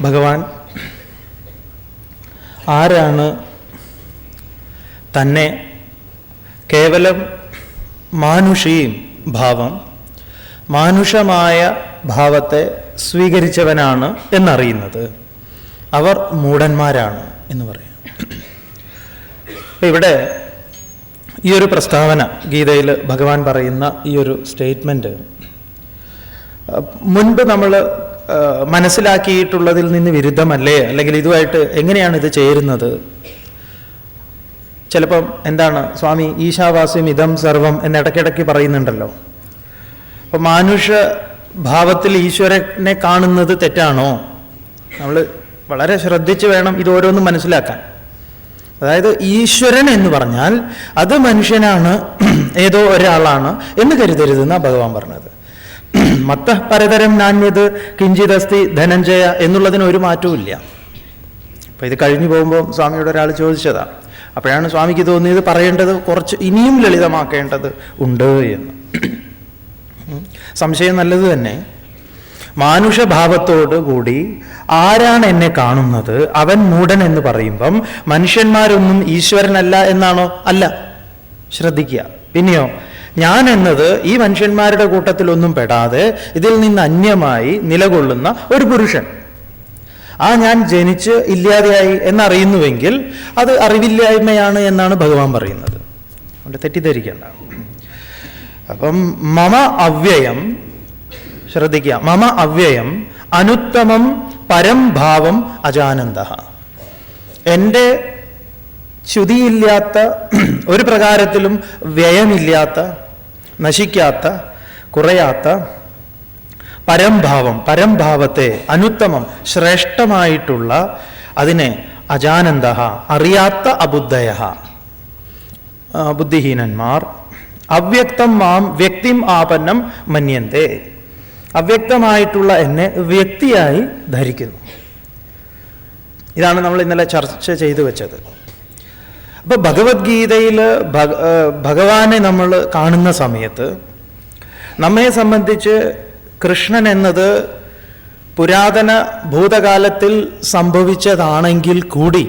ഭഗവാൻ ആരാണ് തന്നെ കേവലം മാനുഷീം ഭാവം മാനുഷമായ ഭാവത്തെ സ്വീകരിച്ചവനാണ് എന്നറിയുന്നത്. അവർ മൂഢന്മാരാണ് എന്ന് പറയാം. ഇവിടെ ഈ ഒരു പ്രസ്താവന ഗീതയിൽ ഭഗവാൻ പറയുന്ന ഈ ഒരു സ്റ്റേറ്റ്മെന്റ് മുൻപ് നമ്മൾ മനസ്സിലാക്കിയിട്ടുള്ളതിൽ നിന്ന് വിരുദ്ധമല്ലേ? അല്ലെങ്കിൽ ഇതുമായിട്ട് എങ്ങനെയാണ് ഇത് ചേരുന്നത്? ചിലപ്പം എന്താണ് സ്വാമി ഈശാവാസ്യം ഇതം സർവം എന്ന് ഇടയ്ക്കിടയ്ക്ക് പറയുന്നുണ്ടല്ലോ. അപ്പൊ മാനുഷ ഭാവത്തിൽ ഈശ്വരനെ കാണുന്നത് തെറ്റാണോ? നമ്മൾ വളരെ ശ്രദ്ധിച്ച് വേണം ഇത് ഓരോന്നും മനസ്സിലാക്കാൻ. അതായത് ഈശ്വരൻ എന്ന് പറഞ്ഞാൽ അത് മനുഷ്യനാണ് ഏതോ ഒരാളാണ് എന്ന് കരുതരുതെന്നാണ് ഭഗവാൻ പറഞ്ഞത്. മത്ത പരതരം നാണ്യത് കിഞ്ചിതസ്തി ധനഞ്ജയ എന്നുള്ളതിന് ഒരു മാറ്റവും ഇല്ല. അപ്പൊ ഇത് കഴിഞ്ഞു പോകുമ്പോൾ സ്വാമിയോട് ഒരാൾ ചോദിച്ചതാ. അപ്പോഴാണ് സ്വാമിക്ക് തോന്നിയത് പറയേണ്ടത് കുറച്ച് ഇനിയും ലളിതമാക്കേണ്ടത് ഉണ്ട് എന്ന്. സംശയം നല്ലത് തന്നെ. മാനുഷഭാവത്തോടു കൂടി ആരാണ് എന്നെ കാണുന്നത്? അവൻ മൂടൻ എന്ന് പറയുമ്പം മനുഷ്യന്മാരൊന്നും ഈശ്വരനല്ല എന്നാണോ? അല്ല. ശ്രദ്ധിക്കുക. പിന്നെയോ ഞാൻ എന്നത് ഈ മനുഷ്യന്മാരുടെ കൂട്ടത്തിലൊന്നും പെടാതെ ഇതിൽ നിന്ന് അന്യമായി നിലകൊള്ളുന്ന ഒരു പുരുഷൻ. ആ ഞാൻ ജനിച്ച് ഇല്ലാതെയായി എന്നറിയുന്നുവെങ്കിൽ അത് അറിവില്ലായ്മയാണ് എന്നാണ് ഭഗവാൻ പറയുന്നത്. അതുകൊണ്ട് തെറ്റിദ്ധരിക്കേണ്ട. അപ്പം മമ അവ്യയം ശ്രദ്ധിക്കുക മമ അവ്യയം അനുത്തമം പരം ഭാവം അജാനന്ദ. എന്റെ ച്യുതിയില്ലാത്ത ഒരു പ്രകാരത്തിലും വ്യയമില്ലാത്ത നശിക്കാത്ത കുറയാത്ത പരംഭാവം പരംഭാവത്തെ അനുത്തമം ശ്രേഷ്ഠമായിട്ടുള്ള അതിനെ അജാനന്ദ അറിയാത്ത അബുദ്ധയ ബുദ്ധിഹീനന്മാർ അവ്യക്തം മാം വ്യക്തിം ആപന്നം മന്യന്തേ. അവ്യക്തമായിട്ടുള്ള എന്നെ വ്യക്തിയായി ധരിക്കുന്നു. ഇതാണ് നമ്മൾ ഇന്നലെ ചർച്ച ചെയ്തു വെച്ചത്. അപ്പൊ ഭഗവത്ഗീതയിൽ ഭഗ ഭഗവാനെ നമ്മൾ കാണുന്ന സമയത്ത് നമ്മെ സംബന്ധിച്ച് കൃഷ്ണൻ എന്നത് പുരാതന ഭൂതകാലത്തിൽ സംഭവിച്ചതാണെങ്കിൽ കൂടി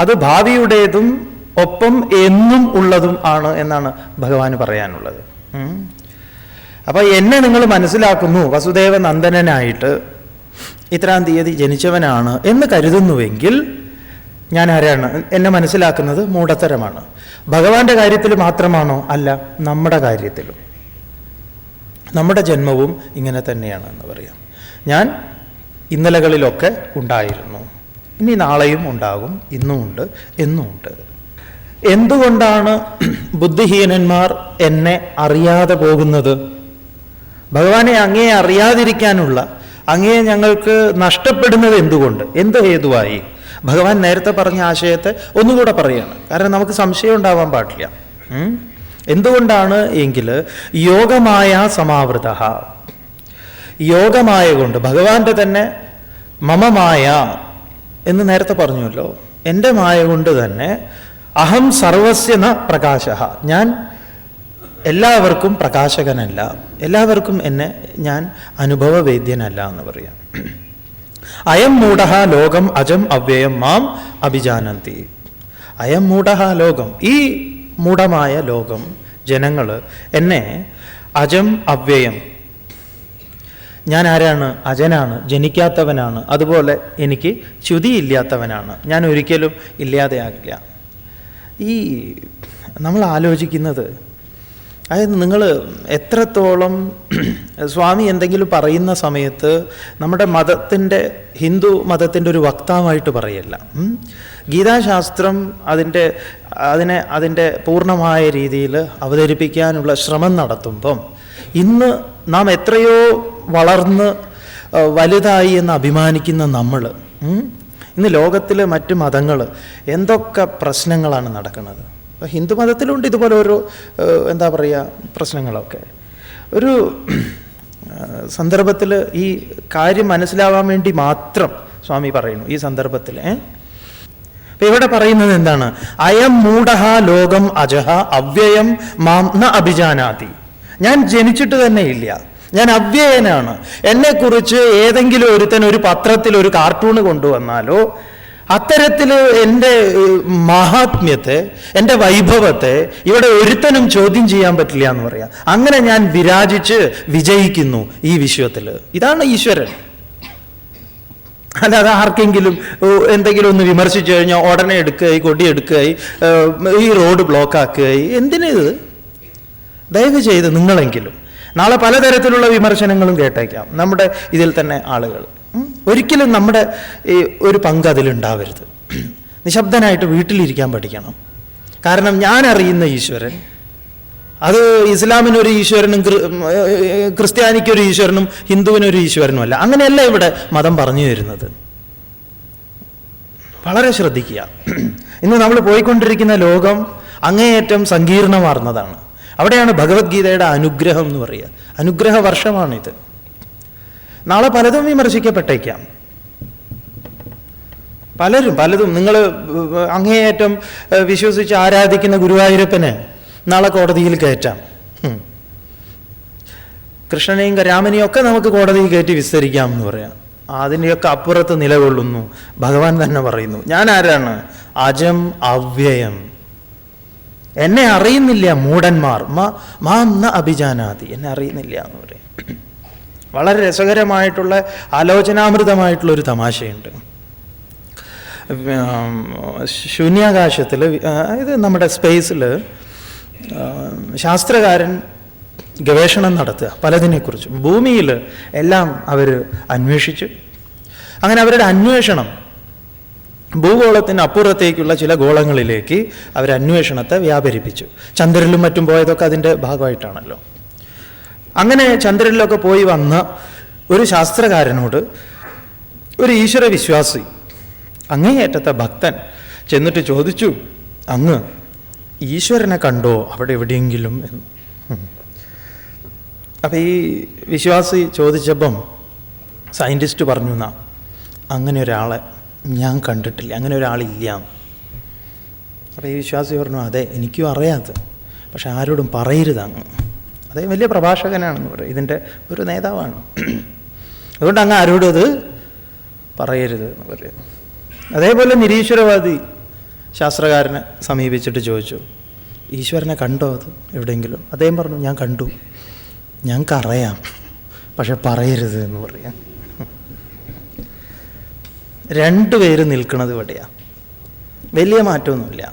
അത് ഭാവിയുടേതും ഒപ്പം എന്നും ഉള്ളതും ആണ് എന്നാണ് ഭഗവാൻ പറയാനുള്ളത്. അപ്പൊ എന്നെ നിങ്ങൾ മനസ്സിലാക്കുന്നു വസുദേവ നന്ദനനായിട്ട് ഇത്രാം തീയതി ജനിച്ചവനാണ് എന്ന് കരുതുന്നുവെങ്കിൽ ഞാൻ ആരാണ് എന്നെ മനസ്സിലാക്കുന്നത് മൂഢത്തരമാണ് ഭഗവാന്റെ കാര്യത്തിൽ മാത്രമാണോ? അല്ല നമ്മുടെ കാര്യത്തിലും. നമ്മുടെ ജന്മവും ഇങ്ങനെ തന്നെയാണ് എന്ന് പറയാം. ഞാൻ ഇന്നലകളിലൊക്കെ ഉണ്ടായിരുന്നു. ഇനി നാളെയും ഉണ്ടാകും. ഇന്നും ഉണ്ട് എന്നും ഉണ്ട്. എന്തുകൊണ്ടാണ് ബുദ്ധിഹീനന്മാർ എന്നെ അറിയാതെ പോകുന്നത്? ഭഗവാനെ അങ്ങേ അറിയാതിരിക്കാനുള്ള അങ്ങേ ഞങ്ങൾക്ക് നഷ്ടപ്പെടുന്നത് എന്തുകൊണ്ട്? എന്ത് ഹേതുവായി? ഭഗവാൻ നേരത്തെ പറഞ്ഞ ആശയത്തെ ഒന്നുകൂടെ പറയാണ്. കാരണം നമുക്ക് സംശയം ഉണ്ടാവാൻ പാടില്ല. എന്തുകൊണ്ടാണ് എങ്കിൽ യോഗമായ സമാവൃത യോഗമായ കൊണ്ട് ഭഗവാന്റെ തന്നെ മമമായ എന്ന് നേരത്തെ പറഞ്ഞല്ലോ എന്റെ മായ കൊണ്ട് തന്നെ അഹം സർവസ്യന പ്രകാശ ഞാൻ എല്ലാവർക്കും പ്രകാശകനല്ല. എല്ലാവർക്കും എന്നെ ഞാൻ അനുഭവവേദ്യനല്ല എന്ന് പറയാം. അയം മൂഢ ലോകം അജം അവ്യയം മാം അഭിജാനന്തി. അയം മൂഢ ലോകം ഈ മൂഢമായ ലോകം ജനങ്ങൾ എന്നെ അജം അവ്യയം. ഞാൻ ആരാണ്? അജനാണ് ജനിക്കാത്തവനാണ് അതുപോലെ എനിക്ക് ച്യുതിയില്ലാത്തവനാണ്. ഞാൻ ഒരിക്കലും ഇല്ലാതെയാകില്ല. ഈ നമ്മൾ ആലോചിക്കുന്നത് അതായത് നിങ്ങൾ എത്രത്തോളം സ്വാമി എന്തെങ്കിലും പറയുന്ന സമയത്ത് നമ്മുടെ മതത്തിന്റെ ഹിന്ദു മതത്തിന്റെ ഒരു വക്താവായിട്ട് പറയല്ല. ഗീതാശാസ്ത്രം അതിന്റെ അതിനെ അതിന്റെ പൂർണമായ രീതിയിൽ അവതരിപ്പിക്കാനുള്ള ശ്രമം നടത്തുമ്പം ഇന്ന് നാം എത്രയോ വളർന്ന് വലുതായി എന്ന് അഭിമാനിക്കുന്ന നമ്മൾ ഇന്ന് ലോകത്തിലെ മറ്റ് മതങ്ങൾ എന്തൊക്കെ പ്രശ്നങ്ങളാണ് നടക്കുന്നത്? അപ്പോൾ ഹിന്ദു മതത്തിലുണ്ട് ഇതുപോലെ ഓരോ എന്താ പറയുക പ്രശ്നങ്ങളൊക്കെ. ഒരു സന്ദർഭത്തിൽ ഈ കാര്യം മനസ്സിലാവാൻ വേണ്ടി മാത്രം സ്വാമി പറയുന്നു ഈ സന്ദർഭത്തിൽ അപ്പൊ ഇവിടെ പറയുന്നത് എന്താണ്? അയം മൂഢഹ ലോകം അജഹ അവ്യയം മാം ന അഭിജാനാതി. ഞാൻ ജനിച്ചിട്ട് തന്നെ ഇല്ല. ഞാൻ അവ്യയനാണ്. എന്നെക്കുറിച്ച് ഏതെങ്കിലും ഒരുത്തൻ ഒരു പത്രത്തിൽ ഒരു കാർട്ടൂൺ കൊണ്ടുവന്നാലോ അത്തരത്തിൽ എന്റെ മഹാത്മ്യത്തെ എന്റെ വൈഭവത്തെ ഇവിടെ ഒരുത്തനും ചോദ്യം ചെയ്യാൻ പറ്റില്ല എന്ന് പറയാം. അങ്ങനെ ഞാൻ വിരാജിച്ച് വിജയിക്കുന്നു ഈ വിശ്വത്തിൽ ഇതാണ് ഈശ്വരൻ. അല്ലാതെ ആർക്കെങ്കിലും എന്തെങ്കിലും ഒന്ന് വിമർശിച്ചു കഴിഞ്ഞാൽ ഉടനെ എടുക്കുകയായി കൊടി എടുക്കുകയായി ഏഹ്, ഈ റോഡ് ബ്ലോക്ക് ആക്കുകയായി എന്തിനിത് ദയവ് ചെയ്ത് നിങ്ങളെങ്കിലും നാളെ പലതരത്തിലുള്ള വിമർശനങ്ങളും കേട്ടേക്കാം. നമ്മുടെ ഇതിൽ തന്നെ ആളുകൾ. ഒരിക്കലും നമ്മുടെ ഈ ഒരു പങ്ക് അതിലുണ്ടാവരുത്. നിശബ്ദനായിട്ട് വീട്ടിലിരിക്കാൻ പഠിക്കണം. കാരണം ഞാൻ അറിയുന്ന ഈശ്വരൻ അത് ഇസ്ലാമിനൊരു ഈശ്വരനും ക്രിസ്ത്യാനിക്കൊരു ഈശ്വരനും ഹിന്ദുവിനൊരു ഈശ്വരനും അല്ല. അങ്ങനെയല്ല ഇവിടെ മതം പറഞ്ഞു തരുന്നത്. വളരെ ശ്രദ്ധിക്കുക. ഇന്ന് നമ്മൾ പോയിക്കൊണ്ടിരിക്കുന്ന ലോകം അങ്ങേയറ്റം സങ്കീർണമാർന്നതാണ്. അവിടെയാണ് ഭഗവത്ഗീതയുടെ അനുഗ്രഹം എന്ന് പറയുക. അനുഗ്രഹ വർഷമാണിത് നാളെ പലതും വിമർശിക്കപ്പെട്ടേക്കാം. പലരും പലതും. നിങ്ങൾ അങ്ങേയറ്റം വിശ്വസിച്ച് ആരാധിക്കുന്ന ഗുരുവായൂരപ്പന് നാളെ കോടതിയിൽ കയറ്റാം. കൃഷ്ണനെയും രാമനെയും ഒക്കെ നമുക്ക് കോടതിയിൽ കയറ്റി വിസ്തരിക്കാം എന്ന് പറയാം. അതിന്റെയൊക്കെ അപ്പുറത്ത് നിലകൊള്ളുന്നു. ഭഗവാൻ തന്നെ പറയുന്നു ഞാൻ ആരാണ്? അജം അവ്യയം. എന്നെ അറിയുന്നില്ല മൂടന്മാർ. മാം ന അഭിജാനാതി. എന്നെ അറിയുന്നില്ല എന്ന് പറയും. വളരെ രസകരമായിട്ടുള്ള ആലോചനാമൃതമായിട്ടുള്ള ഒരു തമാശയുണ്ട് ശൂന്യാകാശത്തിൽ ഇത് നമ്മുടെ സ്പേസിൽ ശാസ്ത്രകാരൻ ഗവേഷണം നടത്തുക പലതിനെക്കുറിച്ചും. ഭൂമിയിൽ എല്ലാം അവർ അന്വേഷിച്ചു അങ്ങനെ അവരുടെ അന്വേഷണം ഭൂഗോളത്തിന് അപ്പുറത്തേക്കുള്ള ചില ഗോളങ്ങളിലേക്ക് അവർ അന്വേഷണത്തെ വ്യാപരിപ്പിച്ചു. ചന്ദ്രനിലും മറ്റും പോയതൊക്കെ അതിന്റെ ഭാഗമായിട്ടാണല്ലോ. അങ്ങനെ ചന്ദ്രനിലൊക്കെ പോയി വന്ന ഒരു ശാസ്ത്രകാരനോട് ഒരു ഈശ്വര വിശ്വാസി അങ്ങേയറ്റത്തെ ഭക്തൻ ചെന്നിട്ട് ചോദിച്ചു അങ്ങ് ഈശ്വരനെ കണ്ടോ? അവിടെ എവിടെയെങ്കിലും? എന്ന്. അപ്പം ഈ വിശ്വാസി ചോദിച്ചപ്പം സയന്റിസ്റ്റ് പറഞ്ഞു എന്നാ അങ്ങനെ ഒരാളെ ഞാൻ കണ്ടിട്ടില്ല അങ്ങനെ ഒരാളില്ല. അപ്പോൾ ഈ വിശ്വാസി പറഞ്ഞു അതെ എനിക്കും അറിയാത്ത പക്ഷെ ആരോടും പറയരുത് അങ്ങ്. അതേ വലിയ പ്രഭാഷകനാണെന്ന് പറയും. ഇതിന്റെ ഒരു നേതാവാണ്. അതുകൊണ്ട് അങ്ങ് ആരോടും അത് പറയരുത് എന്ന് പറയും. അതേപോലെ നിരീശ്വരവാദി ശാസ്ത്രകാരനെ സമീപിച്ചിട്ട് ചോദിച്ചു ഈശ്വരനെ കണ്ടോ അത് എവിടെയെങ്കിലും? അദ്ദേഹം പറഞ്ഞു ഞാൻ കണ്ടു. ഞങ്ങൾക്കറിയാം. പക്ഷെ പറയരുത് എന്ന് പറയാം. രണ്ടുപേര് നിൽക്കുന്നത് ഇവിടെയാ. വലിയ മാറ്റമൊന്നുമില്ല.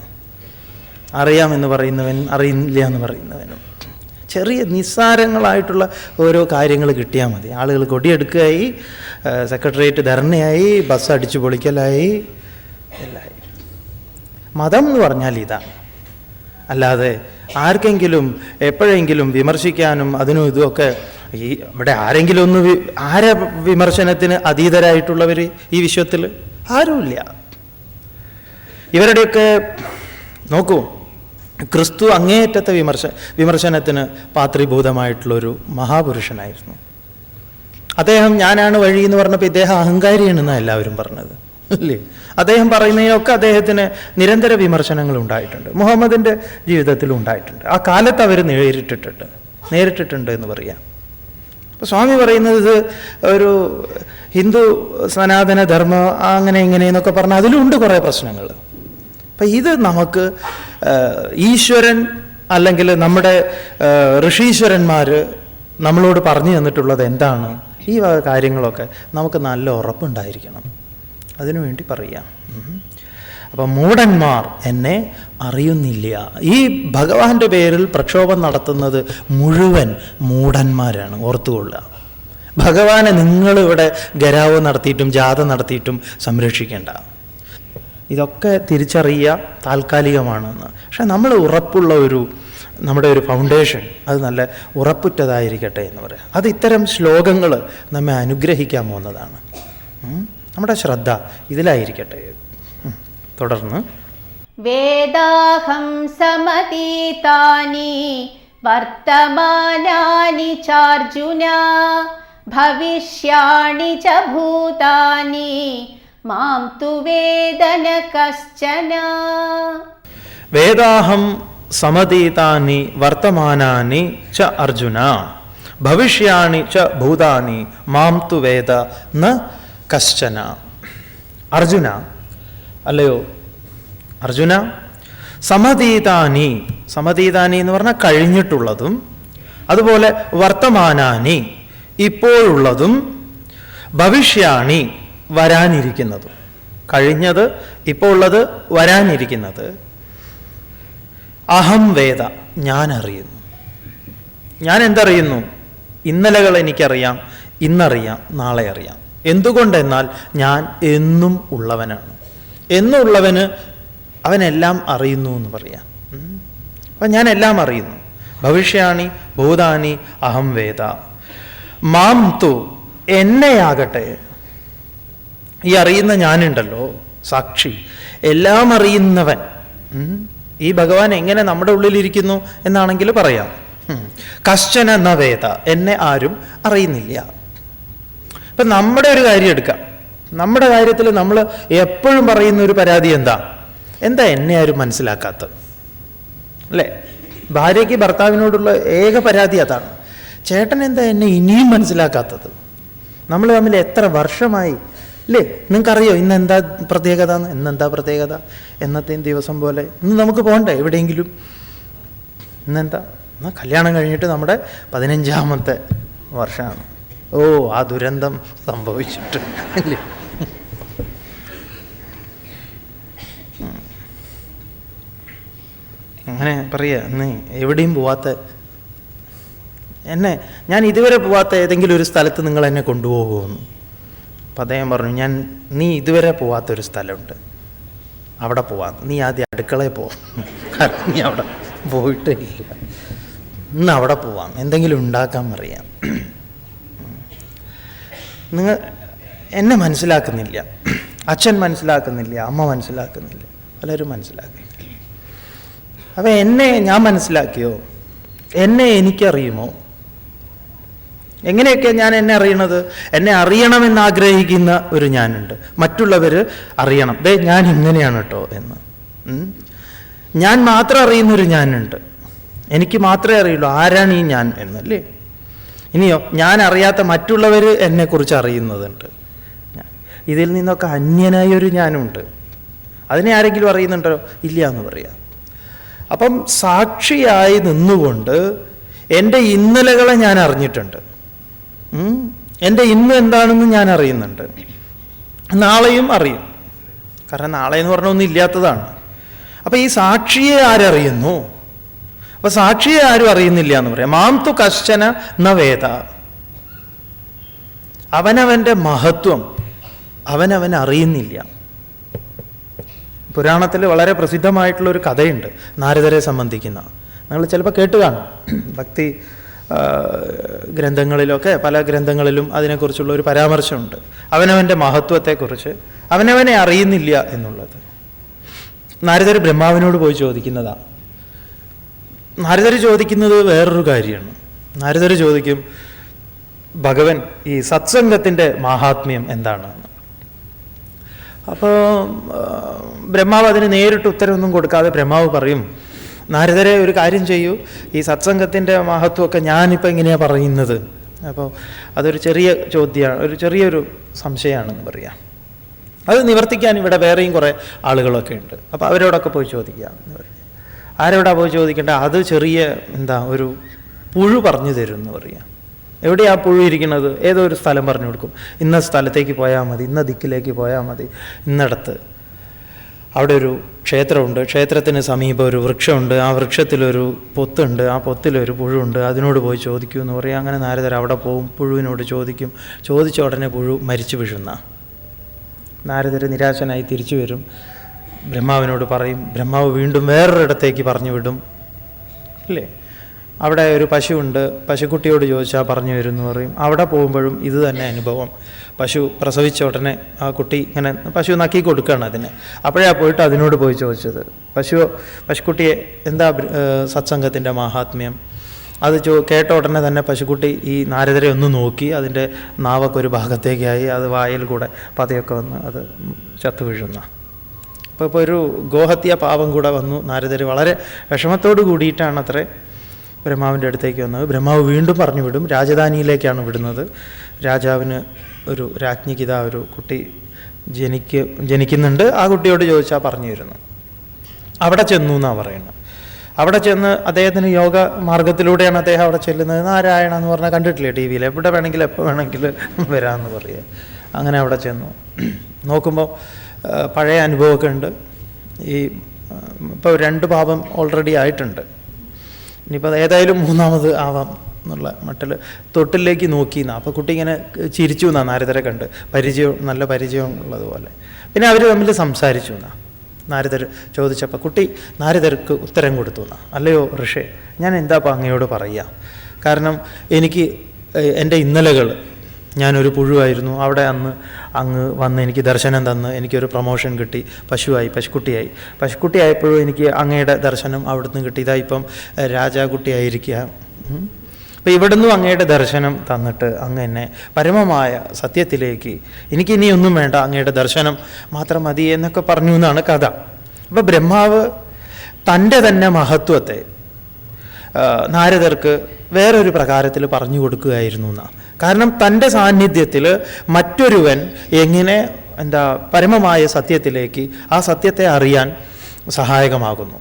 അറിയാമെന്ന് പറയുന്നവൻ അറിയില്ല എന്ന് പറയുന്നവനും. ചെറിയ നിസ്സാരങ്ങളായിട്ടുള്ള ഓരോ കാര്യങ്ങൾ കിട്ടിയാൽ മതി. ആളുകൾ കൊടിയെടുക്കുകയായി സെക്രട്ടേറിയറ്റ് ധർണയായി ബസ് അടിച്ചു പൊളിക്കലായി എല്ലായി മതം എന്ന് പറഞ്ഞാൽ ഇതാണ് അല്ലാതെ ആർക്കെങ്കിലും എപ്പോഴെങ്കിലും വിമർശിക്കാനും അതിനും ഇതുമൊക്കെ ഈ ഇവിടെ ആരെങ്കിലും ഒന്ന് ആരെ വിമർശനത്തിന് അതീതരായിട്ടുള്ളവർ ഈ വിശ്വത്തിൽ? ആരുമില്ല. ഇവരുടെയൊക്കെ നോക്കൂ ക്രിസ്തു അങ്ങേയറ്റത്തെ വിമർശ വിമർശനത്തിന് പാത്രീഭൂതമായിട്ടുള്ളൊരു മഹാപുരുഷനായിരുന്നു. അദ്ദേഹം ഞാനാണ് വഴി എന്ന് പറഞ്ഞപ്പോൾ ഇദ്ദേഹം അഹങ്കാരിയാണെന്നാണ് എല്ലാവരും പറഞ്ഞത് അല്ലേ? അദ്ദേഹം പറയുന്നതിനൊക്കെ അദ്ദേഹത്തിന് നിരന്തര വിമർശനങ്ങൾ ഉണ്ടായിട്ടുണ്ട്. മുഹമ്മദിന്റെ ജീവിതത്തിലും ഉണ്ടായിട്ടുണ്ട്. ആ കാലത്ത് അവർ നേരിട്ടിട്ടുണ്ട്. നേരിട്ടിട്ടുണ്ട് എന്ന് പറയാം. അപ്പോൾ സ്വാമി പറയുന്നത് ഇത് ഒരു ഹിന്ദു സനാതന ധർമ്മ അങ്ങനെ ഇങ്ങനെ എന്നൊക്കെ പറഞ്ഞാൽ അതിലുണ്ട് കുറേ പ്രശ്നങ്ങൾ അപ്പം ഇത് നമുക്ക് ഈശ്വരൻ അല്ലെങ്കിൽ നമ്മുടെ ഋഷീശ്വരന്മാര് നമ്മളോട് പറഞ്ഞു തന്നിട്ടുള്ളത് എന്താണ്? ഈ വക കാര്യങ്ങളൊക്കെ നമുക്ക് നല്ല ഉറപ്പുണ്ടായിരിക്കണം. അതിനു വേണ്ടി പറയാം. അപ്പം മൂടന്മാർ എന്നെ അറിയുന്നില്ല. ഈ ഭഗവാന്റെ പേരിൽ പ്രക്ഷോഭം നടത്തുന്നത് മുഴുവൻ മൂടന്മാരാണ് ഓർത്തുകൊള്ളുക. ഭഗവാനെ നിങ്ങളിവിടെ ഗരാവ് നടത്തിയിട്ടും ജാഥ നടത്തിയിട്ടും സംരക്ഷിക്കേണ്ട. ഇതൊക്കെ തിരിച്ചറിയുക താൽക്കാലികമാണെന്ന്. പക്ഷേ നമ്മൾ ഉറപ്പുള്ള ഒരു നമ്മുടെ ഒരു ഫൗണ്ടേഷൻ അത് നല്ല ഉറപ്പുറ്റതായിരിക്കട്ടെ എന്ന് പറയാം. അത് ഇത്തരം ശ്ലോകങ്ങൾ നമ്മെ അനുഗ്രഹിക്കാൻ പോകുന്നതാണ്. നമ്മുടെ ശ്രദ്ധ ഇതിലായിരിക്കട്ടെ. തുടർന്ന്. വേദാഹം സമതീതാനി വർത്തമാനാനി ചാർജുന ഭവിഷ്യാണി ച ഭൂതാനി മാം തു വേദന കശ്ചന. വേദാഹം സമതീതാനി വർത്തമാനാനി ച അർജുന. ഭവിഷ്യാണി ച ഭൂതാനി മാം തു വേദ ന കശ്ചന. അർജുന. അല്ലയോ? അർജുന. സമതീതാനി സമതീതാനി എന്ന് പറഞ്ഞാൽ കഴിഞ്ഞിട്ടുള്ളതും അതുപോലെ വർത്തമാനാനി ഇപ്പോഴുള്ളതും ഭവിഷ്യാണി വരാനിരിക്കുന്നതും. കഴിഞ്ഞത് ഇപ്പോൾ ഉള്ളത് വരാനിരിക്കുന്നത്. അഹം വേദ ഞാൻ അറിയുന്നു ഞാൻ എന്തറിയുന്നു? ഇന്നലകൾ എനിക്കറിയാം ഇന്നറിയാം നാളെ അറിയാം. എന്തുകൊണ്ടെന്നാൽ ഞാൻ എന്നും ഉള്ളവനാണ്. എന്നുള്ളവന് അവനെല്ലാം അറിയുന്നു എന്ന് പറയാം. അപ്പം ഞാൻ എല്ലാം അറിയുന്നു. ഭവിഷ്യാണി ഭൂതാനി അഹം വേദ. മാം തു എന്നെയാകട്ടെ ഈ അറിയുന്ന ഞാനുണ്ടല്ലോ സാക്ഷി. എല്ലാം അറിയുന്നവൻ. ഈ ഭഗവാൻ എങ്ങനെ നമ്മുടെ ഉള്ളിലിരിക്കുന്നു എന്നാണെങ്കിൽ പറയാം. കശ്ചന നവേത എന്നെ ആരും അറിയുന്നില്ല. ഇപ്പം നമ്മുടെ ഒരു കാര്യം എടുക്കാം. നമ്മുടെ കാര്യത്തിൽ നമ്മൾ എപ്പോഴും പറയുന്ന ഒരു പരാതി എന്താ? എന്താ എന്നെ ആരും മനസ്സിലാക്കാത്തത്? അല്ലേ? ഭാര്യയ്ക്ക് ഭർത്താവിനോടുള്ള ഏക പരാതി അതാണ്. ചേട്ടൻ എന്താ എന്നെ ഇനിയും മനസ്സിലാക്കാത്തത്? നമ്മൾ തമ്മിൽ എത്ര വർഷമായി അല്ലേ നിങ്ങൾക്കറിയോ ഇന്ന് എന്താ പ്രത്യേകത? എന്ന്? ഇന്നെന്താ പ്രത്യേകത? എന്നത്തെയും ദിവസം പോലെ. ഇന്ന് നമുക്ക് പോകണ്ടേ എവിടെയെങ്കിലും? ഇന്നെന്താ? എന്നാൽ കല്യാണം കഴിഞ്ഞിട്ട് നമ്മുടെ പതിനഞ്ചാമത്തെ വർഷമാണ്. ഓ ആ ദുരന്തം സംഭവിച്ചിട്ട്. അല്ലേ? അങ്ങനെ പറയുക നീ എവിടെയും പോവാത്ത എന്നെ ഞാൻ ഇതുവരെ പോവാത്ത ഏതെങ്കിലും ഒരു സ്ഥലത്ത് നിങ്ങൾ എന്നെ കൊണ്ടുപോകുമെന്ന് അപ്പം അദ്ദേഹം പറഞ്ഞു ഞാൻ നീ ഇതുവരെ പോവാത്തൊരു സ്ഥലമുണ്ട്. അവിടെ പോവാ. നീ ആദ്യം അടുക്കളയിൽ പോ. കാരണം നീ അവിടെ പോയിട്ടേ ഇല്ല. ഇന്ന് അവിടെ പോവാം. എന്തെങ്കിലും ഉണ്ടാക്കാൻ അറിയാം നിങ്ങൾ എന്നെ മനസ്സിലാക്കുന്നില്ല. അച്ഛൻ മനസ്സിലാക്കുന്നില്ല. അമ്മ മനസ്സിലാക്കുന്നില്ല. പലരും മനസ്സിലാക്കുന്നില്ല. അപ്പം എന്നെ ഞാൻ മനസ്സിലാക്കിയോ? എന്നെ എനിക്കറിയുമോ? എങ്ങനെയൊക്കെ ഞാൻ എന്നെ അറിയണത്? എന്നെ അറിയണമെന്ന് ആഗ്രഹിക്കുന്ന ഒരു ഞാനുണ്ട്. മറ്റുള്ളവർ അറിയണം. ദേ ഞാൻ ഇങ്ങനെയാണ് കേട്ടോ എന്ന്. ഞാൻ മാത്രം അറിയുന്നൊരു ഞാനുണ്ട്. എനിക്ക് മാത്രമേ അറിയുള്ളൂ ആരാണ് ഈ ഞാൻ എന്നല്ലേ? ഇനിയോ ഞാൻ അറിയാത്ത മറ്റുള്ളവർ എന്നെക്കുറിച്ച് അറിയുന്നതുണ്ട്. ഇതിൽ നിന്നൊക്കെ അന്യനായ ഒരു ഞാനുണ്ട്. അതിനെ ആരെങ്കിലും അറിയുന്നുണ്ടോ? ഇല്ല എന്ന് പറയാം. അപ്പം സാക്ഷിയായി നിന്നുകൊണ്ട് എന്റെ ഇന്നലകളെ ഞാൻ അറിഞ്ഞിട്ടുണ്ട്. എന്റെ ഇന്ന് എന്താണെന്ന് ഞാൻ അറിയുന്നുണ്ട്. നാളെയും അറിയും. കാരണം നാളെ എന്ന് പറഞ്ഞ ഒന്നും ഇല്ലാത്തതാണ്. അപ്പോൾ ഈ സാക്ഷിയെ ആരറിയുന്നു? അപ്പൊ സാക്ഷിയെ ആരും അറിയുന്നില്ല എന്ന് പറയാം. മാം തു കശ്ചന ന വേദ. അവനവന്റെ മഹത്വം അവനവൻ അറിയുന്നില്ല. പുരാണത്തിൽ വളരെ പ്രസിദ്ധമായിട്ടുള്ള ഒരു കഥയുണ്ട്. നാരദരെ സംബന്ധിക്കുന്ന. നിങ്ങൾ ചിലപ്പോൾ കേട്ട് കാണും. ഭക്തി ഗ്രന്ഥങ്ങളിലൊക്കെ പല ഗ്രന്ഥങ്ങളിലും അതിനെക്കുറിച്ചുള്ള ഒരു പരാമർശമുണ്ട്. അവനവന്റെ മഹത്വത്തെക്കുറിച്ച് അവനവനെ അറിയുന്നില്ല എന്നുള്ളത്. നാരദർ ബ്രഹ്മാവിനോട് പോയി ചോദിക്കുന്നതാണ് നാരദർ ചോദിക്കുന്നത് വേറൊരു കാര്യമാണ്. നാരദർ ചോദിക്കും ഭഗവൻ ഈ സത്സംഗത്തിന്റെ മാഹാത്മ്യം എന്താണ്? അപ്പോൾ ബ്രഹ്മാവ് അതിന് നേരിട്ട് ഉത്തരമൊന്നും കൊടുക്കാതെ ബ്രഹ്മാവ് പറയും നാരദരെ ഒരു കാര്യം ചെയ്യൂ. ഈ സത്സംഗത്തിന്റെ മഹത്വമൊക്കെ ഞാനിപ്പോൾ എങ്ങനെയാണ് പറയുന്നത്? അപ്പോൾ അതൊരു ചെറിയ ചോദ്യമാണ് ഒരു ചെറിയൊരു സംശയമാണെന്ന് പറയാം. അത് നിവർത്തിക്കാൻ ഇവിടെ വേറെയും കുറേ ആളുകളൊക്കെ ഉണ്ട്. അപ്പോൾ അവരോടൊക്കെ പോയി ചോദിക്കാം എന്ന് പറയും. ആരോടാ പോയി ചോദിക്കേണ്ട അത് ചെറിയ എന്താ ഒരു പുഴു പറഞ്ഞു തരും എന്ന് പറയാം. എവിടെയാ പുഴു ഇരിക്കുന്നത്? ഏതോ ഒരു സ്ഥലം പറഞ്ഞു കൊടുക്കും. ഇന്ന സ്ഥലത്തേക്ക് പോയാൽ മതി ഇന്ന ദിക്കിലേക്ക് പോയാൽ മതി ഇന്നടത്ത്. അവിടെ ഒരു ക്ഷേത്രമുണ്ട്. ക്ഷേത്രത്തിന് സമീപം ഒരു വൃക്ഷമുണ്ട്. ആ വൃക്ഷത്തിലൊരു പൊത്തുണ്ട്. ആ പൊത്തിലൊരു പുഴുണ്ട്. അതിനോട് പോയി ചോദിക്കൂ എന്ന് പറയും. അങ്ങനെ നാരദർ അവിടെ പോവും. പുഴുവിനോട് ചോദിക്കും. ചോദിച്ച ഉടനെ പുഴു മരിച്ചു വീഴുന്ന. നാരദർ നിരാശനായി തിരിച്ചു വരും. ബ്രഹ്മാവിനോട് പറയും. ബ്രഹ്മാവ് വീണ്ടും വേറൊരിടത്തേക്ക് പറഞ്ഞു വിടും. അല്ലേ അവിടെ ഒരു പശുവുണ്ട്. പശുക്കുട്ടിയോട് ചോദിച്ചാൽ പറഞ്ഞു വരുമെന്ന് പറയും. അവിടെ പോകുമ്പോഴും ഇത് തന്നെ അനുഭവം. പശു പ്രസവിച്ച ഉടനെ ആ കുട്ടി ഇങ്ങനെ പശു നക്കി കൊടുക്കുകയാണ് അതിന്. അപ്പോഴാ പോയിട്ട് അതിനോട് പോയി ചോദിച്ചത്. പശു പശുക്കുട്ടിയെ എന്താ സത്സംഗത്തിന്റെ മാഹാത്മ്യം? അത് ചോ കേട്ട ഉടനെ തന്നെ പശുക്കുട്ടി ഈ നാരദരെ ഒന്ന് നോക്കി. അതിന്റെ നാവൊക്കെ ഒരു ഭാഗത്തേക്കായി. അത് വായിൽ കൂടെ പതയൊക്കെ വന്ന് അത് ചത്തു വീഴുന്ന. അപ്പോൾ ഇപ്പോൾ ഒരു ഗോഹത്യ പാപം കൂടെ വന്നു നാരദർ വളരെ വിഷമത്തോട് കൂടിയിട്ടാണ് അത്രേ ബ്രഹ്മാവിന്റെ അടുത്തേക്ക് വന്നത്. ബ്രഹ്മാവ് വീണ്ടും പറഞ്ഞു വിടും. രാജധാനിയിലേക്കാണ് വിടുന്നത്. രാജാവിന് ഒരു രാജ്ഞിക്ക് ഇതാ ഒരു കുട്ടി ജനിക്ക് ജനിക്കുന്നുണ്ട്. ആ കുട്ടിയോട് ചോദിച്ചാൽ പറഞ്ഞു തരുന്നു. അവിടെ ചെന്നു എന്നാണ് പറയുന്നത്. അവിടെ ചെന്ന് അദ്ദേഹത്തിന് യോഗ മാർഗത്തിലൂടെയാണ് അദ്ദേഹം അവിടെ ചെല്ലുന്നത്. നാരായണ എന്ന് പറഞ്ഞാൽ കണ്ടിട്ടില്ലേ ടി വിയിൽ? എവിടെ വേണമെങ്കിലും എപ്പോൾ വേണമെങ്കിലും വരാമെന്ന് പറയുക അങ്ങനെ അവിടെ ചെന്നു. നോക്കുമ്പോൾ പഴയ അനുഭവമൊക്കെ ഉണ്ട്. ഈ ഇപ്പോൾ രണ്ട് പാപം ഓൾറെഡി ആയിട്ടുണ്ട്. ഇനിയിപ്പോൾ ഏതായാലും മൂന്നാമത് ആവാം എന്നുള്ള മട്ടിൽ തൊട്ടിലേക്ക് നോക്കി നോക്കിയെന്നാ അപ്പോൾ കുട്ടി ഇങ്ങനെ ചിരിച്ചു എന്നാ നാരദരെ കണ്ട്. പരിചയം നല്ല പരിചയം ഉള്ളതുപോലെ. പിന്നെ അവർ തമ്മിൽ സംസാരിച്ചു എന്നാ. നാരദർ ചോദിച്ചപ്പോൾ കുട്ടി നാരിതർക്ക് ഉത്തരം കൊടുത്തു എന്നാ. അല്ലയോ ഋഷേ ഞാൻ എന്താ അപ്പം അങ്ങയോട് പറയുക കാരണം എനിക്ക് എന്റെ ഇന്നലകൾ ഞാനൊരു പുഴുവായിരുന്നു. അവിടെ അന്ന് അങ്ങ് വന്ന് എനിക്ക് ദർശനം തന്ന് എനിക്കൊരു പ്രൊമോഷൻ കിട്ടി. പശുവായി പശുക്കുട്ടിയായി. പശുക്കുട്ടിയായപ്പോഴും എനിക്ക് അങ്ങയുടെ ദർശനം അവിടുന്ന് കിട്ടി. ഇതാ ഇപ്പം രാജാകുട്ടിയായിരിക്കുക. അപ്പോൾ അപ്പം ഇവിടുന്നും അങ്ങയുടെ ദർശനം തന്നിട്ട് അങ്ങ് എന്നെ പരമമായ സത്യത്തിലേക്ക് എനിക്ക് ഇനിയൊന്നും വേണ്ട അങ്ങയുടെ ദർശനം മാത്രം മതി എന്നൊക്കെ പറഞ്ഞു എന്നാണ് കഥ. അപ്പം ബ്രഹ്മാവ് തന്റെ തന്നെ മഹത്വത്തെ നാരദർക്ക് വേറൊരു പ്രകാരത്തിൽ പറഞ്ഞു കൊടുക്കുകയായിരുന്നു എന്നാ. കാരണം തന്റെ സാന്നിധ്യത്തിൽ മറ്റൊരുവൻ എങ്ങനെ എന്താ പരമമായ സത്യത്തിലേക്ക് ആ സത്യത്തെ അറിയാൻ സഹായകമാകുന്നു.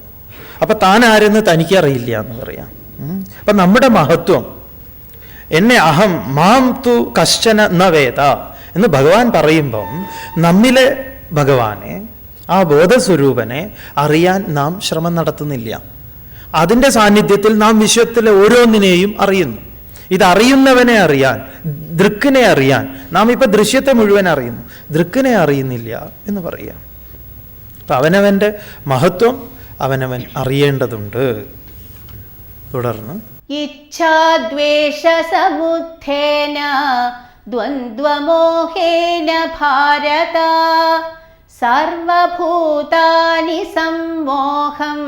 അപ്പം താൻ ആരെന്ന് തനിക്ക് അറിയില്ല എന്ന് പറയാം. അപ്പം നമ്മുടെ മഹത്വം എന്നെ അഹം മാം തു കശ്ചന ന വേദ എന്ന് ഭഗവാൻ പറയുമ്പം നമ്മിലെ ഭഗവാനെ ആ ബോധസ്വരൂപനെ അറിയാൻ നാം ശ്രമം നടത്തുന്നില്ല. അതിന്റെ സാന്നിധ്യത്തിൽ നാം വിശ്വത്തിലെ ഓരോന്നിനെയും അറിയുന്നു. ഇതറിയുന്നവനെ അറിയാൻ ദൃക്കിനെ അറിയാൻ. നാം ഇപ്പൊ ദൃശ്യത്തെ മുഴുവൻ അറിയുന്നു. ദൃക്കിനെ അറിയുന്നില്ല എന്ന് പറയാം. അപ്പൊ അവനവന്റെ മഹത്വം അവനവൻ അറിയേണ്ടതുണ്ട്. തുടർന്ന്. ഇച്ഛാദ്വേഷസമുദ്ധേന ദ്വന്ദ്വമോഹേന ഭാരത സർവഭൂതാനി സംമോഹം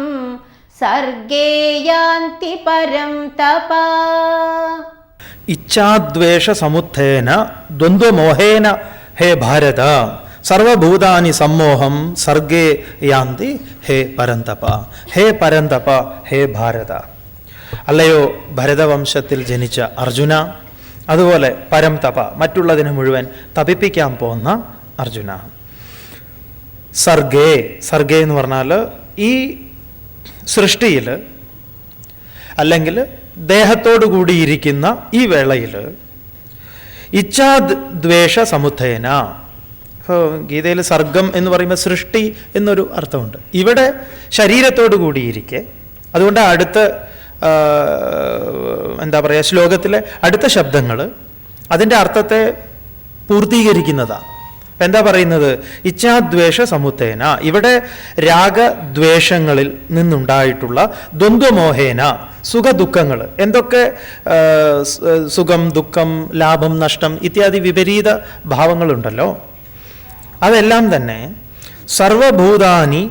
സർഗേയാന്തി പരം തപ. ഇച്ഛാദ്വേഷ സമുത്ഥേന ദ്വന്ദ്വമോഹേന ഹേ ഭാരത സർവഭൂതാനി സമ്മോഹം സർഗേ യാന്തി ഹേ പരന്തപ ഹേ പരന്തപ ഹേ ഭാരത. അല്ലയോ ഭരതവംശത്തിൽ ജനിച്ച അർജുന അതുപോലെ പരം തപ മറ്റുള്ളതിനെ മുഴുവൻ തപിപ്പിക്കാൻ പോകുന്ന അർജുന. സർഗേ സർഗേ എന്ന് പറഞ്ഞാൽ ഈ സൃഷ്ടിയിൽ അല്ലെങ്കിൽ ദേഹത്തോടു കൂടിയിരിക്കുന്ന ഈ വേളയിൽ ഇച്ഛാദ്വേഷ സമുദ്ധേന ഗീതയിൽ സർഗം എന്ന് പറയുമ്പോൾ സൃഷ്ടി എന്നൊരു അർത്ഥമുണ്ട്. ഇവിടെ ശരീരത്തോടു കൂടിയിരിക്കെ. അതുകൊണ്ട് അടുത്ത എന്താ പറയുക ശ്ലോകത്തിലെ അടുത്ത ശബ്ദങ്ങൾ അതിന്റെ അർത്ഥത്തെ പൂർത്തീകരിക്കുന്നതാണ്. എന്താ പറയുന്നത്? ഇച്ഛാദ്വേഷ സമുത്തേന ഇവിടെ രാഗദ്വേഷങ്ങളിൽ നിന്നുണ്ടായിട്ടുള്ള ദ്വന്ദ്വമോഹേന സുഖദുഃഖങ്ങൾ എന്തൊക്കെ സുഖം ദുഃഖം ലാഭം നഷ്ടം ഇത്യാദി വിപരീത ഭാവങ്ങളുണ്ടല്ലോ. അതെല്ലാം തന്നെ സർവഭൂതാനി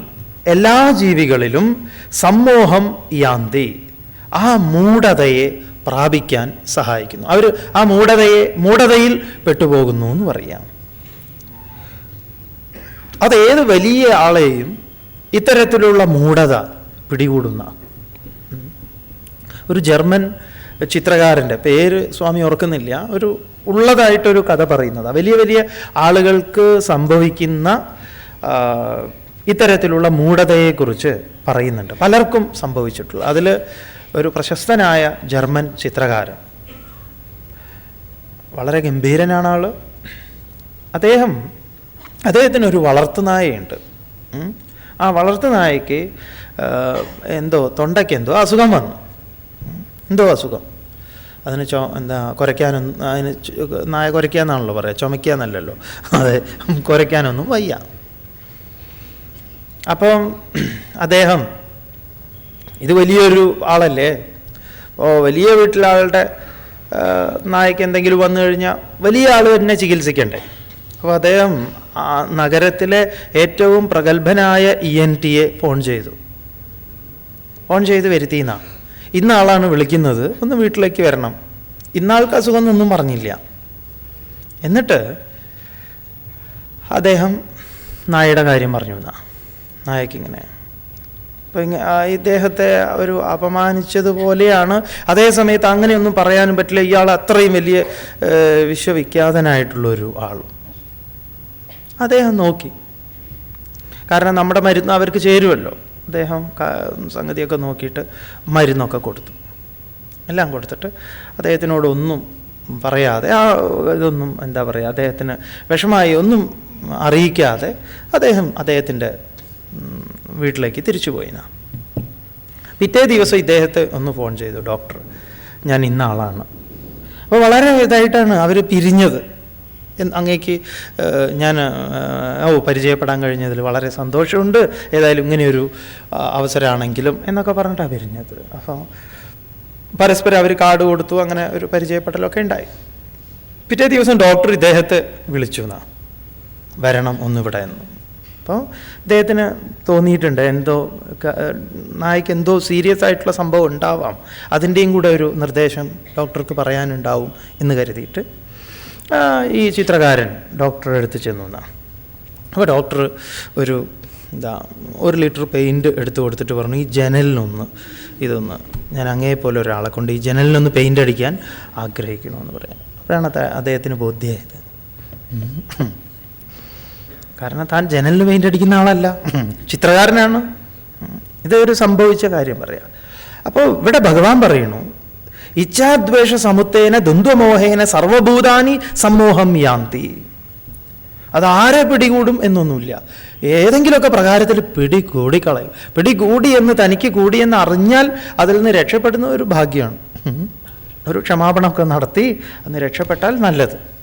എല്ലാ ജീവികളിലും സമ്മോഹം യാന്തി ആ മൂഢതയെ പ്രാപിക്കാൻ സഹായിക്കുന്നു. അവർ ആ മൂഢതയെ മൂഢതയിൽ പെട്ടുപോകുന്നു എന്ന് പറയാം. അത് ഏത് വലിയ ആളെയും ഇത്തരത്തിലുള്ള മൂഢത പിടികൂടുന്ന. ഒരു ജർമ്മൻ ചിത്രകാരന്റെ പേര് സ്വാമി ഓർക്കുന്നില്ല. ഒരു ഉള്ളതായിട്ടൊരു കഥ പറയുന്നത്. വലിയ വലിയ ആളുകൾക്ക് സംഭവിക്കുന്ന ഇത്തരത്തിലുള്ള മൂഢതയെക്കുറിച്ച് പറയുന്നുണ്ട്. പലർക്കും സംഭവിച്ചിട്ടുള്ള. അതിൽ ഒരു പ്രശസ്തനായ ജർമ്മൻ ചിത്രകാരൻ. വളരെ ഗംഭീരനാണ് ആൾ. അദ്ദേഹം അദ്ദേഹത്തിന് ഒരു വളർത്തുനായയുണ്ട്. ആ വളർത്തുനായയ്ക്ക് എന്തോ തൊണ്ടയ്ക്ക് എന്തോ അസുഖം വന്നു. എന്തോ അസുഖം. അതിന് ചോ എന്താ കുരയ്ക്കാനൊന്നും അതിന് നായ കുരയ്ക്കാന്നാണല്ലോ പറയുക. ചുമയ്ക്കാന്നല്ലല്ലോ. അതെ കുരയ്ക്കാനൊന്നും വയ്യ. അപ്പം അദ്ദേഹം ഇത് വലിയൊരു ആളല്ലേ? ഓ വലിയ വീട്ടിലാളുടെ നായ്ക്ക് എന്തെങ്കിലും വന്നു കഴിഞ്ഞാൽ വലിയ ആൾ തന്നെ ചികിത്സിക്കണ്ടേ? അപ്പോൾ അദ്ദേഹം നഗരത്തിലെ ഏറ്റവും പ്രഗത്ഭനായ ഇ എൻ ടിയെ ഫോൺ ചെയ്തു. ഫോൺ ചെയ്ത് വരുത്തിയെന്നാ. ഇന്ന ആളാണ് വിളിക്കുന്നത്. ഒന്ന് വീട്ടിലേക്ക് വരണം. ഇന്നാൾക്ക് അസുഖം പറഞ്ഞില്ല. എന്നിട്ട് അദ്ദേഹം നായയുടെ കാര്യം പറഞ്ഞു എന്നാ. നായക്ക് ഇങ്ങനെ. അപ്പോൾ ഇങ്ങ ഇദ്ദേഹത്തെ ഒരു അപമാനിച്ചതുപോലെയാണ്. അതേസമയത്ത് അങ്ങനെയൊന്നും പറയാനും പറ്റില്ല. ഇയാൾ അത്രയും വലിയ വിശ്വവിഖ്യാതനായിട്ടുള്ളൊരു ആളും. അദ്ദേഹം നോക്കി. കാരണം നമ്മുടെ മരുന്ന് അവർക്ക് ചേരുമല്ലോ അദ്ദേഹം സംഗതിയൊക്കെ നോക്കിയിട്ട് മരുന്നൊക്കെ കൊടുത്തു. എല്ലാം കൊടുത്തിട്ട് അദ്ദേഹത്തിനോടൊന്നും പറയാതെ ആ ഇതൊന്നും എന്താ പറയുക അദ്ദേഹത്തിന് വിഷമായി ഒന്നും അറിയിക്കാതെ അദ്ദേഹം അദ്ദേഹത്തിന്റെ വീട്ടിലേക്ക് തിരിച്ചുപോയി നാ പിറ്റേ ദിവസം ഇദ്ദേഹത്തെ ഒന്ന് ഫോൺ ചെയ്തു ഡോക്ടർ ഞാൻ ഇന്നാളാണ്. അപ്പോൾ വളരെ ഇതായിട്ടാണ് അവർ പിരിഞ്ഞത്. അങ്ങേക്ക് ഞാൻ ഓ പരിചയപ്പെടാൻ കഴിഞ്ഞതിൽ വളരെ സന്തോഷമുണ്ട്. ഏതായാലും ഇങ്ങനെയൊരു അവസരമാണെങ്കിലും എന്നൊക്കെ പറഞ്ഞിട്ടാണ് പിരിഞ്ഞത് അപ്പോൾ പരസ്പരം അവർ കാർഡ് കൊടുത്തു അങ്ങനെ ഒരു പരിചയപ്പെടലൊക്കെ ഉണ്ടായി. പിറ്റേ ദിവസം ഡോക്ടർ ഇദ്ദേഹത്തെ വിളിച്ചു എന്നാ. വരണം ഒന്നിവിടെ എന്ന്. അപ്പോൾ ഇദ്ദേഹത്തിന് തോന്നിയിട്ടുണ്ട് എന്തോ നായ്ക്ക് എന്തോ സീരിയസ് ആയിട്ടുള്ള സംഭവം ഉണ്ടാവാം. അതിന്റെയും കൂടെ ഒരു നിർദ്ദേശം ഡോക്ടർക്ക് പറയാനുണ്ടാവും എന്ന് കരുതിയിട്ട് ഈ ചിത്രകാരൻ ഡോക്ടറെ അടുത്ത് ചെന്നു എന്നാണ് അപ്പോൾ ഡോക്ടർ ഒരു എന്താ ഒരു ലിറ്റർ പെയിന്റ് എടുത്ത് കൊടുത്തിട്ട് പറഞ്ഞു ഈ ജനലിനൊന്ന് ഇതൊന്ന് ഞാൻ അങ്ങേ പോലെ ഒരാളെ കൊണ്ട് ഈ ജനലിനൊന്ന് പെയിന്റ് അടിക്കാൻ ആഗ്രഹിക്കണമെന്ന് പറയാം അപ്പോഴാണ് അദ്ദേഹത്തിന് ബോധ്യമായത് കാരണം താൻ ജനലിന് പെയിന്റ് അടിക്കുന്ന ആളല്ല. ചിത്രകാരനാണ്. ഇതൊരു സംഭവിച്ച കാര്യം പറയാം. അപ്പോൾ ഇവിടെ ഭഗവാൻ പറയണു ഇച്ഛാദ്വേഷ സമുത്തേന ദ്വന്ദ്വമോഹേന സർവഭൂതാനി സമ്മോഹം യാന്തി. അതാരെ പിടികൂടും എന്നൊന്നുമില്ല. ഏതെങ്കിലുമൊക്കെ പ്രകാരത്തിൽ പിടികൂടിക്കളയും. പിടികൂടി എന്ന് തനിക്ക് കൂടിയെന്ന് അറിഞ്ഞാൽ അതിൽ നിന്ന് രക്ഷപ്പെടുന്ന ഒരു ഭാഗ്യമാണ്. ഒരു ക്ഷമാപണമൊക്കെ നടത്തി അന്ന് രക്ഷപ്പെട്ടാൽ നല്ലത്.